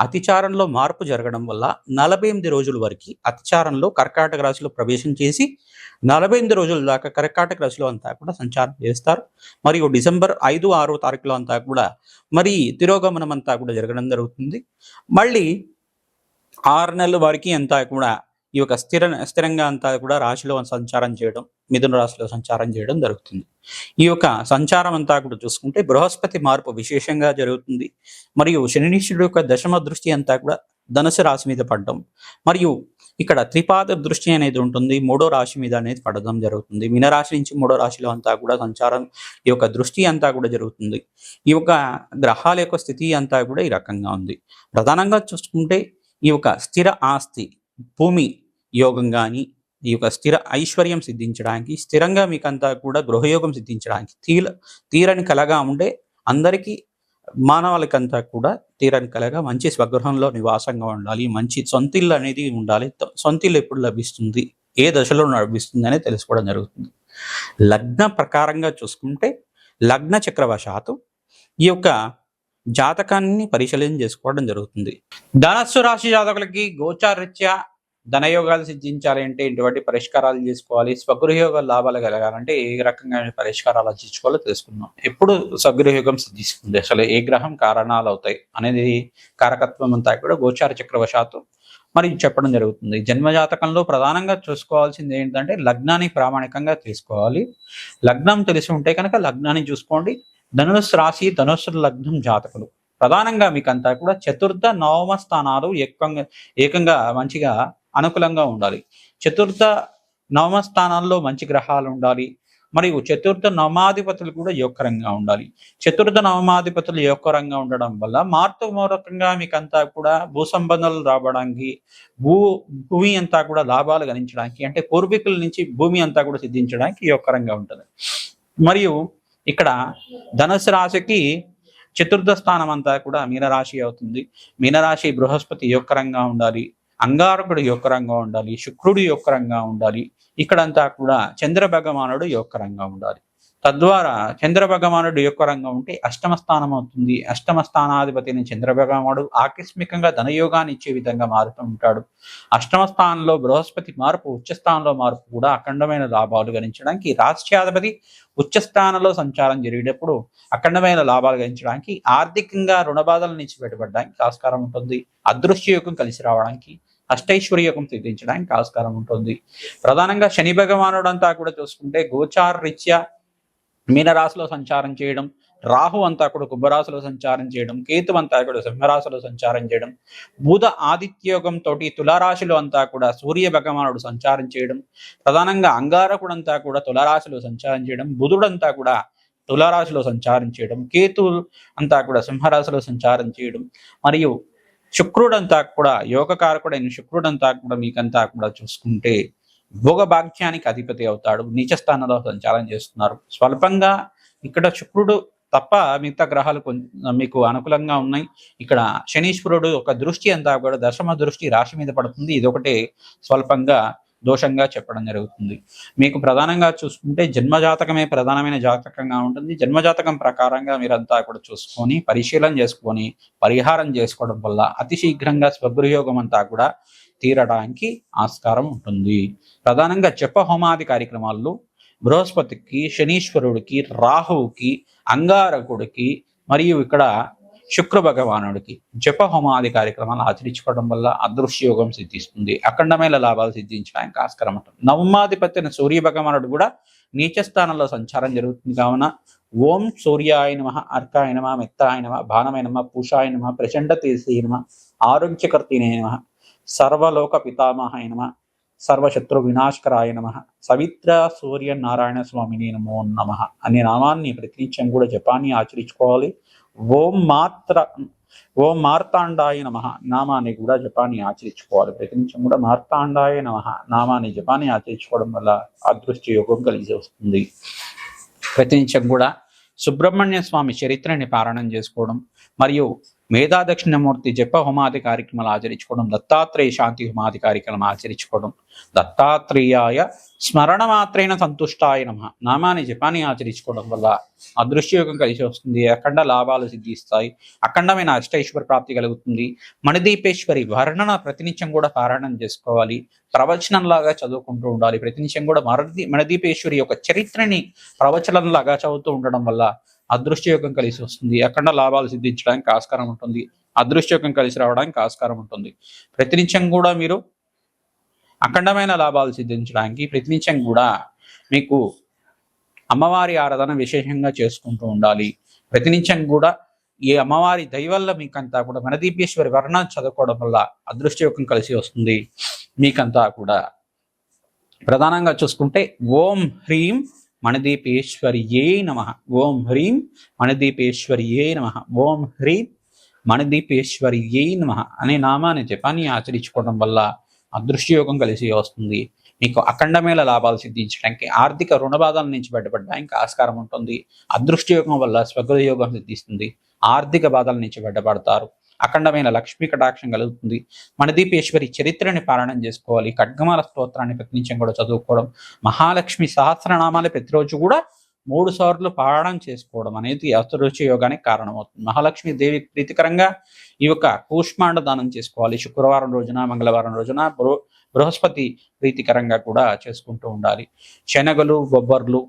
అతిచారంలో మార్పు జరగడం వల్ల నలభై ఎనిమిది రోజుల వరకు అతిచారంలో కర్కాటక రాశిలో ప్రవేశం చేసి నలభై ఎనిమిది రోజుల దాకా కర్కాటక రాశిలో అంతా కూడా సంచారం చేస్తారు. మరియు డిసెంబర్ ఐదు ఆరో తారీఖులో అంతా కూడా మరి తిరోగమనం అంతా కూడా జరగడం జరుగుతుంది. మళ్ళీ ఆరు నెలల వరకు అంతా కూడా ఈ యొక్క స్థిర స్థిరంగా అంతా కూడా రాశిలో సంచారం చేయడం మిథున రాశిలో సంచారం చేయడం జరుగుతుంది. ఈ యొక్క సంచారం అంతా కూడా చూసుకుంటే బృహస్పతి మార్పు విశేషంగా జరుగుతుంది. మరియు శనినీశ్వరుడు యొక్క దశమ దృష్టి అంతా కూడా ధనుసు రాశి మీద పడడం. మరియు ఇక్కడ త్రిపాద దృష్టి అనేది ఉంటుంది. మూడో రాశి మీద అనేది పడడం జరుగుతుంది. మీనరాశి నుంచి మూడో రాశిలో అంతా కూడా సంచారం ఈ యొక్క దృష్టి అంతా కూడా జరుగుతుంది. ఈ యొక్క గ్రహాల యొక్క స్థితి అంతా కూడా ఈ రకంగా ఉంది. ప్రధానంగా చూసుకుంటే ఈ యొక్క స్థిర ఆస్తి భూమి యోగం కానీ ఈ యొక్క స్థిర ఐశ్వర్యం సిద్ధించడానికి స్థిరంగా మీకంతా కూడా గృహయోగం సిద్ధించడానికి తీల తీరని కలగా ఉండే అందరికీ మానవాళికంతా కూడా తీరని కలగా మంచి స్వగృహంలో నివాసంగా ఉండాలి. మంచి సొంతిల్లు అనేది ఉండాలి. సొంతిల్లు ఎప్పుడు లభిస్తుంది? ఏ దశలో లభిస్తుంది అనేది తెలుసుకోవడం జరుగుతుంది. లగ్న ప్రకారంగా చూసుకుంటే లగ్న చక్రవశాత్తు ఈ యొక్క జాతకాన్ని పరిశీలన చేసుకోవడం జరుగుతుంది. ధనస్సు రాశి జాతకులకి గోచారీత్యా ధనయోగాలు సిద్ధించాలి అంటే ఎటువంటి పరిష్కారాలు చేసుకోవాలి స్వగృహయోగ లాభాలు కలగాలంటే ఏ రకంగా పరిష్కారాలు ఆర్జించుకోవాలో తెలుసుకుందాం. ఎప్పుడు స్వగృహయోగం సిద్ధిస్తుంది? అసలు ఏ గ్రహం కారణాలు అవుతాయి అనేది కారకత్వం అంతా కూడా గోచార చక్రవశాత్తు మరి చెప్పడం జరుగుతుంది. జన్మజాతకంలో ప్రధానంగా చూసుకోవాల్సింది ఏంటంటే లగ్నాన్ని ప్రామాణికంగా తీసుకోవాలి. లగ్నం తెలిసి ఉంటే కనుక లగ్నాన్ని చూసుకోండి. ధనుస్సు రాశి ధనుస్సు లగ్నం జాతకులు. ప్రధానంగా మీకు అంతా కూడా చతుర్థ నవమ స్థానాలు ఏకంగా ఏకంగా మంచిగా అనుకూలంగా ఉండాలి. చతుర్థ నవమ స్థానాల్లో మంచి గ్రహాలు ఉండాలి. మరియు చతుర్థ నవమాధిపతులు కూడా యోగకరంగా ఉండాలి. చతుర్థ నవమాధిపతులు యోగకరంగా ఉండడం వల్ల మార్పు మూలకంగా మీకు అంతా కూడా భూ సంబంధాలు రావడానికి భూ భూమి అంతా కూడా లాభాలు గణించడానికి అంటే పూర్వీకుల నుంచి భూమి అంతా కూడా సిద్ధించడానికి యోగకరంగా ఉంటుంది. మరియు ఇక్కడ ధనుసు రాశికి చతుర్థ స్థానం అంతా కూడా మీనరాశి అవుతుంది. మీనరాశి బృహస్పతి యోగకరంగా ఉండాలి. అంగారకుడు యొక్కరంగా ఉండాలి శుక్రుడు యొక్కరంగా ఉండాలి ఇక్కడంతా కూడా చంద్ర భగవానుడు యొక్కరంగా ఉండాలి. తద్వారా చంద్ర భగవానుడు యొక్కరంగా ఉంటే అష్టమ స్థానం అవుతుంది. అష్టమ స్థానాధిపతిని చంద్ర భగవానుడు ఆకస్మికంగా ధనయోగాన్ని ఇచ్చే విధంగా మారుతూ ఉంటాడు. అష్టమ స్థానంలో బృహస్పతి మార్పు ఉచ్చ స్థానంలో మార్పు కూడా అఖండమైన లాభాలు గణించడానికి రాష్ట్రాధిపతి ఉచ్చ స్థానంలో సంచారం జరిగేటప్పుడు అఖండమైన లాభాలు గణించడానికి ఆర్థికంగా రుణ బాధల నుంచి బయటపడడానికి ఆస్కారం ఉంటుంది. అదృశ్య యోగం కలిసి రావడానికి అష్టైశ్వర్య యోగం సిద్ధించడానికి ఆస్కారం ఉంటుంది. ప్రధానంగా శని భగవానుడు అంతా కూడా చూసుకుంటే గోచార రీత్యా మీనరాశిలో సంచారం చేయడం రాహు అంతా కూడా కుంభరాశిలో సంచారం చేయడం కేతు అంతా కూడా సింహరాశిలో సంచారం చేయడం బుధ ఆదిత్యయోగం తోటి తులారాశిలో అంతా కూడా సూర్య భగవానుడు సంచారం చేయడం ప్రధానంగా అంగారకుడు అంతా కూడా తులారాశిలో సంచారం చేయడం బుధుడంతా కూడా తులారాశిలో సంచారం చేయడం కేతు అంతా కూడా సింహరాశిలో సంచారం చేయడం మరియు శుక్రుడంతా కూడా యోగకారకుడైన శుక్రుడంతా కూడా మీకంతా కూడా చూసుకుంటే భోగభాగ్యానికి అధిపతి అవుతాడు. నీచస్థానంలో సంచారం చేస్తున్నారు. స్వల్పంగా ఇక్కడ శుక్రుడు తప్ప మిగతా గ్రహాలు కొంచెం మీకు అనుకూలంగా ఉన్నాయి. ఇక్కడ శనీశ్వరుడు ఒక దృష్టి అంతా కూడా దశమ దృష్టి రాశి మీద పడుతుంది. ఇది ఒకటి స్వల్పంగా దోషంగా చెప్పడం జరుగుతుంది. మీకు ప్రధానంగా చూసుకుంటే జన్మజాతకమే ప్రధానమైన జాతకంగా ఉంటుంది. జన్మజాతకం ప్రకారంగా మీరంతా కూడా చూసుకొని పరిశీలన చేసుకొని పరిహారం చేసుకోవడం వల్ల అతి శీఘ్రంగా స్వగృహయోగం అంతా కూడా తీరడానికి ఆస్కారం ఉంటుంది. ప్రధానంగా చెప్ప హోమాది కార్యక్రమాల్లో బృహస్పతికి శనీశ్వరుడికి రాహువుకి అంగారకుడికి మరియు ఇక్కడ శుక్ర భగవానుడికి జప హోమాది కార్యక్రమాలు ఆచరించుకోవడం వల్ల అదృశ్యయోగం సిద్ధిస్తుంది. అఖండమైన లాభాలు సిద్ధించడానికి ఆస్కారం ఉంటుంది. నవమాధిపతి సూర్య భగవానుడు కూడా నీచ స్థానంలో సంచారం జరుగుతుంది కావున ఓం సూర్యాయ నమ అర్కాయ నమ మెత్తాయ నమ భానమైన నమ పూషాయ నమ ప్రచండ తీసే నమ ఆరోగ్యకర్తినే నమ సర్వలోక పితామహాయ నమ సర్వశత్రు వినాశకరాయ నమ సవిత్ర సూర్య నారాయణ స్వామిని నమో నమ అనే నామాన్ని ప్రతినిత్యం కూడా జపాన్ని ఆచరించుకోవాలి. ఓం మాత్ర ఓం మార్తాండాయ నమ. నామాన్ని కూడా జపాన్ని ఆచరించుకోవాలి. ప్రతినిత్యం కూడా మార్తాండాయ నమ. నామాన్ని జపాన్ని ఆచరించుకోవడం వల్ల అదృష్ట యోగం కలిసి వస్తుంది. ప్రతినిత్యం కూడా సుబ్రహ్మణ్య స్వామి చరిత్రని పారాయణం చేసుకోవడం మరియు మేధాదక్షిణమూర్తి జప హోమాది కార్యక్రమాలు ఆచరించుకోవడం దత్తాత్రేయ శాంతి హోమాది కార్యక్రమం ఆచరించుకోవడం దత్తాత్రేయాయ స్మరణ మాత్రైన సంతుష్టాయ నమ నామాన్ని జపాన్ని ఆచరించుకోవడం వల్ల అదృశ్యయోగం కలిసి వస్తుంది. అఖండ లాభాలు సిద్ధిస్తాయి. అఖండమైన అష్టైశ్వర ప్రాప్తి కలుగుతుంది. మణిదీపేశ్వరి వర్ణన ప్రతినిత్యం కూడా పారాయణం చేసుకోవాలి. ప్రవచనంలాగా చదువుకుంటూ ఉండాలి. ప్రతినిత్యం కూడా మరది మణదీపేశ్వరి యొక్క చరిత్రని ప్రవచనంలాగా చదువుతూ ఉండడం వల్ల అదృష్టయోగం కలిసి వస్తుంది. అఖండ లాభాలు సిద్ధించడానికి ఆస్కారం ఉంటుంది. అదృష్టయోగం కలిసి రావడానికి ఆస్కారం ఉంటుంది. ప్రతినిత్యం కూడా మీరు అఖండమైన లాభాలు సిద్ధించడానికి ప్రతినిత్యం కూడా మీకు అమ్మవారి ఆరాధన విశేషంగా చేసుకుంటూ ఉండాలి. ప్రతినిత్యం కూడా ఈ అమ్మవారి దయవల్ల మీకంతా కూడా మనదీపేశ్వరి వర్ణం చదువుకోవడం వల్ల అదృష్టయోగం కలిసి వస్తుంది. మీకంతా కూడా ప్రధానంగా చూసుకుంటే ఓం హ్రీం మణదీపేశ్వర్యే నమ. ఓం హ్రీం మణదీపేశ్వర్యే నమ. ఓం హ్రీం మణదీపేశ్వర్యే నమ అనే నామాన్ని జపాన్ని ఆచరించుకోవడం వల్ల అదృష్టయోగం కలిసి వస్తుంది. మీకు అఖండమైన లాభాలు సిద్ధించడానికి ఆర్థిక రుణబాధల నుంచి బయటపడడానికి ఆస్కారం ఉంటుంది. అదృష్టయోగం వల్ల స్వగృహయోగం సిద్ధిస్తుంది. ఆర్థిక బాధల నుంచి బయటపడతారు. అఖండమైన లక్ష్మీ కటాక్షం కలుగుతుంది. మణదీపేశ్వరి చరిత్రని పారాయణం చేసుకోవాలి. ఖడ్గమాల స్తోత్రాన్ని ప్రతినిత్యం కూడా చదువుకోవడం. మహాలక్ష్మి సహస్రనామాలు ప్రతిరోజు కూడా మూడు సార్లు పారాయణం చేసుకోవడం అనేది అస్తరుచి యోగానికి కారణమవుతుంది. మహాలక్ష్మి దేవి ప్రీతికరంగా ఈ యొక్క కూష్మాండ దానం చేసుకోవాలి. శుక్రవారం రోజున మంగళవారం రోజున బృహస్పతి ప్రీతికరంగా కూడా చేసుకుంటూ ఉండాలి. శనగలు బొబ్బర్లు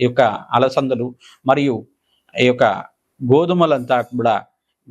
ఈ యొక్క అలసందలు మరియు ఈ యొక్క గోధుమలంతా కూడా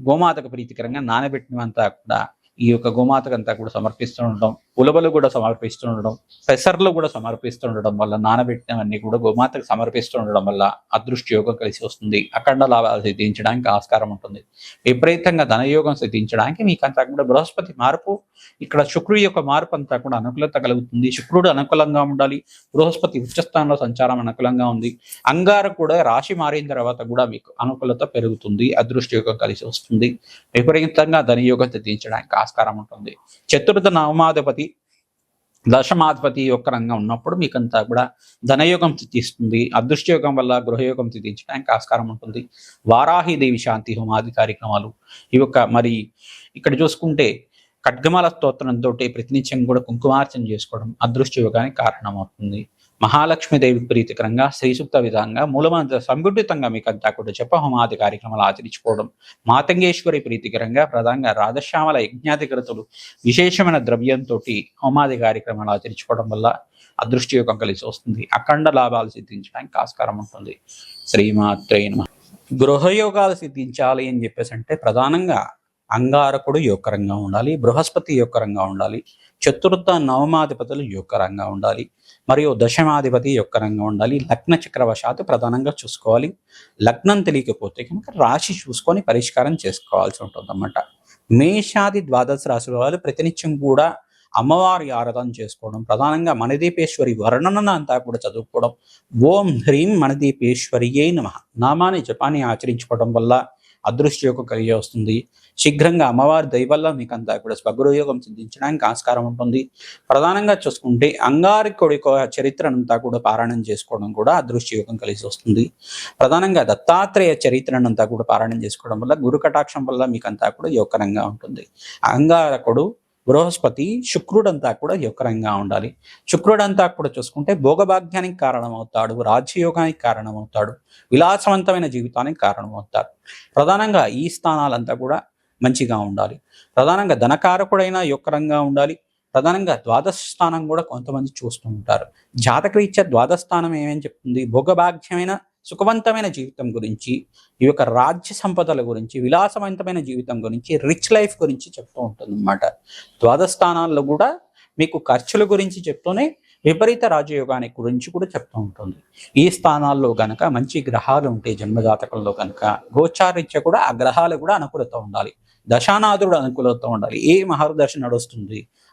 గోమాతకు ప్రీతికరంగా నానబెట్టినవంతా కూడా ఈ యొక్క గోమాతకంతా కూడా సమర్పిస్తూ ఉండడం ఉలవలు కూడా సమర్పిస్తుండడం పెసర్లు కూడా సమర్పిస్తుండడం వల్ల నానబెట్టినవన్నీ కూడా గోమాతకు సమర్పిస్తుండడం వల్ల అదృష్టి యోగం కలిసి వస్తుంది. అఖండ లాభాలు సిద్ధించడానికి ఆస్కారం ఉంటుంది. విపరీతంగా ధనయోగం సిద్ధించడానికి మీకు అంతా కూడా బృహస్పతి మార్పు ఇక్కడ శుక్రుడి యొక్క మార్పు అంతా కూడా అనుకూలత కలుగుతుంది. శుక్రుడు అనుకూలంగా ఉండాలి బృహస్పతి ఉచ్చస్థానంలో సంచారం అనుకూలంగా ఉంది. అంగారు కూడా రాశి మారిన తర్వాత కూడా మీకు అనుకూలత పెరుగుతుంది అదృష్టి యోగం కలిసి వస్తుంది. విపరీతంగా ధనయోగం సిద్ధించడానికి ఆస్కారం ఉంటుంది. చతుర్థ నవమాధిపతి దశమాధిపతి యొక్క రంగం ఉన్నప్పుడు మీకంతా కూడా ధనయోగం తీస్తుంది. అదృష్టయోగం వల్ల గృహయోగం సిద్ధించడానికి ఆస్కారం ఉంటుంది. వారాహిదేవి శాంతి హోమాది కార్యక్రమాలు. ఈ యొక్క మరి ఇక్కడ చూసుకుంటే ఖడ్గమాల స్తోత్రంతో ప్రతినిత్యం కూడా కుంకుమార్చన చేసుకోవడం అదృష్టయోగానికి కారణమవుతుంది. మహాలక్ష్మీదేవి ప్రీతికరంగా శ్రీసూక్త విధంగా మూలమంత్ర సంఘటితంగా మీకు అంతా కూడా జప హోమాది కార్యక్రమాలు ఆచరించుకోవడం మాతంగేశ్వరి ప్రీతికరంగా ప్రధానంగా రాధశ్యామల యజ్ఞాధికృతులు విశేషమైన ద్రవ్యంతో హోమాది కార్యక్రమాలు ఆచరించుకోవడం వల్ల అదృష్టి యోగం కలిసి వస్తుంది. అఖండ లాభాలు సిద్ధించడానికి ఆస్కారం ఉంటుంది. శ్రీమాత్రే నమ. గృహయోగాలు సిద్ధించాలి అని చెప్పేసి అంటే ప్రధానంగా అంగారకుడు యోగకరంగా ఉండాలి బృహస్పతి యోగకరంగా ఉండాలి చతుర్థ నవమాధిపతులు యోగకరంగా ఉండాలి మరియు దశమాధిపతి యొక్కరంగా ఉండాలి లగ్న చక్రవశాత్తు ప్రధానంగా చూసుకోవాలి. లగ్నం తెలియకపోతే కనుక రాశి చూసుకొని పరిష్కారం చేసుకోవాల్సి ఉంటుంది అన్నమాట మేషాది ద్వాదశ రాశుల వాళ్ళు ప్రతినిత్యం కూడా అమ్మవారి ఆరాధన చేసుకోవడం ప్రధానంగా మణదీపేశ్వరి వర్ణన అంతా కూడా చదువుకోవడం. ఓం హ్రీం మణదీపేశ్వరియే నమ. నామాన్ని జపాన్ని ఆచరించుకోవడం వల్ల అదృష్టయోగం కలిగి వస్తుంది. శీఘ్రంగా అమ్మవారి దయవల్ల మీకు అంతా కూడా స్వగృహయోగం సిద్ధించడానికి ఆస్కారం ఉంటుంది. ప్రధానంగా చూసుకుంటే అంగారికుడి యొక్క చరిత్రనంతా కూడా పారాయణం చేసుకోవడం కూడా అదృష్టయోగం కలిసి వస్తుంది. ప్రధానంగా దత్తాత్రేయ చరిత్రనంతా కూడా పారాయణం చేసుకోవడం వల్ల గురు కటాక్షం వల్ల మీకు అంతా కూడా యోగకరంగా ఉంటుంది. అంగారకుడు బృహస్పతి శుక్రుడంతా కూడా యొక్కరంగా ఉండాలి. శుక్రుడంతా కూడా చూసుకుంటే భోగభాగ్యానికి కారణమవుతాడు రాజ్యయోగానికి కారణమవుతాడు విలాసవంతమైన జీవితానికి కారణమవుతాడు. ప్రధానంగా ఈ స్థానాలంతా కూడా మంచిగా ఉండాలి. ప్రధానంగా ధనకారకుడైన యొక్కరంగా ఉండాలి. ప్రధానంగా ద్వాదశ స్థానం కూడా కొంతమంది చూస్తూ ఉంటారు. జాతకరీత్యా ద్వాదశ స్థానం ఏమేమి చెప్తుంది? భోగభాగ్యమైన సుఖవంతమైన జీవితం గురించి ఈ యొక్క రాజ్య సంపదల గురించి విలాసవంతమైన జీవితం గురించి రిచ్ లైఫ్ గురించి చెప్తూ ఉంటుంది అనమాట ద్వాదశ స్థానాల్లో కూడా మీకు ఖర్చుల గురించి చెప్తూనే విపరీత రాజయోగానికి గురించి కూడా చెప్తూ ఉంటుంది. ఈ స్థానాల్లో గనక మంచి గ్రహాలు ఉంటే జన్మజాతకంలో కనుక గోచారీత్య కూడా ఆ గ్రహాలు కూడా అనుకూలత ఉండాలి. దశానాథుడు అనుకూలత ఉండాలి. ఏ మహర్దశ నడుస్తుంది?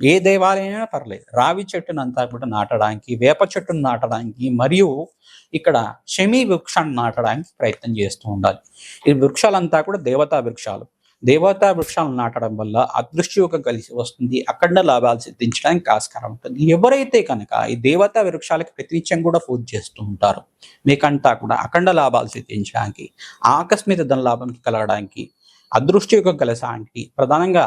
ఏ దేవాలయమైనా పర్లేదు. రావి చెట్టును అంతా కూడా నాటడానికి వేప చెట్టును నాటడానికి మరియు ఇక్కడ శమి వృక్షాన్ని నాటడానికి ప్రయత్నం చేస్తూ ఉండాలి. ఈ వృక్షాలంతా కూడా దేవతా వృక్షాలు. దేవతా వృక్షాలను నాటడం వల్ల అదృష్టి యొక్క కలిసి వస్తుంది. అఖండ లాభాలు సిద్ధించడానికి ఆస్కారం ఉంటుంది. ఎవరైతే కనుక ఈ దేవతా వృక్షాలకి ప్రతినిత్యం కూడా పూజ చేస్తూ ఉంటారు మీకంతా కూడా అఖండ లాభాలు సిద్ధించడానికి ఆకస్మిక ధన లాభం కలగడానికి అదృష్టి యొక్క కలసానికి ప్రధానంగా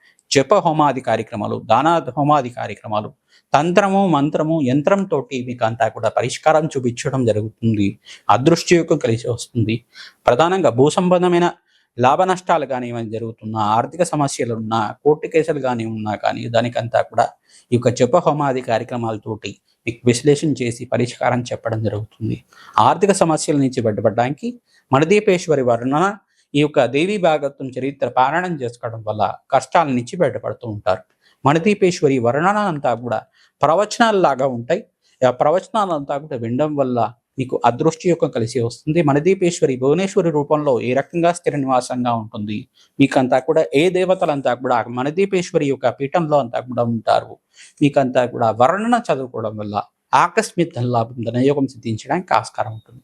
జప హోమాది కార్యక్రమాలు దానా హోమాది కార్యక్రమాలు తంత్రము మంత్రము యంత్రంతో మీకు అంతా కూడా పరిష్కారం చూపించడం జరుగుతుంది. అదృష్టయోగం యొక్క కలిసి వస్తుంది. ప్రధానంగా భూ సంబంధమైన లాభ నష్టాలు కానీ ఏమైనా జరుగుతున్నా ఆర్థిక సమస్యలు ఉన్నా కోర్టు కేసులు కానీ ఉన్నా కానీ దానికంతా కూడా ఈ యొక్క జప హోమాది కార్యక్రమాలతోటి మీకు విశ్లేషణ చేసి పరిష్కారం చెప్పడం జరుగుతుంది. ఆర్థిక సమస్యల నుంచి బయటపడడానికి మణదీపేశ్వరి వర్ణన ఈ యొక్క దేవీ భాగవతం చరిత్ర పారాయణం చేసుకోవడం వల్ల కష్టాల నుంచి బయటపడుతూ ఉంటారు. మణిదీపేశ్వరి వర్ణన అంతా కూడా ప్రవచనాలలాగా ఉంటాయి. ఆ ప్రవచనాలంతా కూడా వినడం వల్ల మీకు అదృష్టి యొక్క కలిసి వస్తుంది. మణిదీపేశ్వరి భువనేశ్వరి రూపంలో ఏ రకంగా స్థిర నివాసంగా ఉంటుంది? మీకంతా కూడా ఏ దేవతలంతా కూడా మణిదీపేశ్వరి యొక్క పీఠంలో అంతా కూడా ఉంటారు. మీకంతా కూడా వర్ణన చదువుకోవడం వల్ల ఆకస్మిక ధనలాభం ధనయోగం సిద్ధించడానికి ఆస్కారం ఉంటుంది.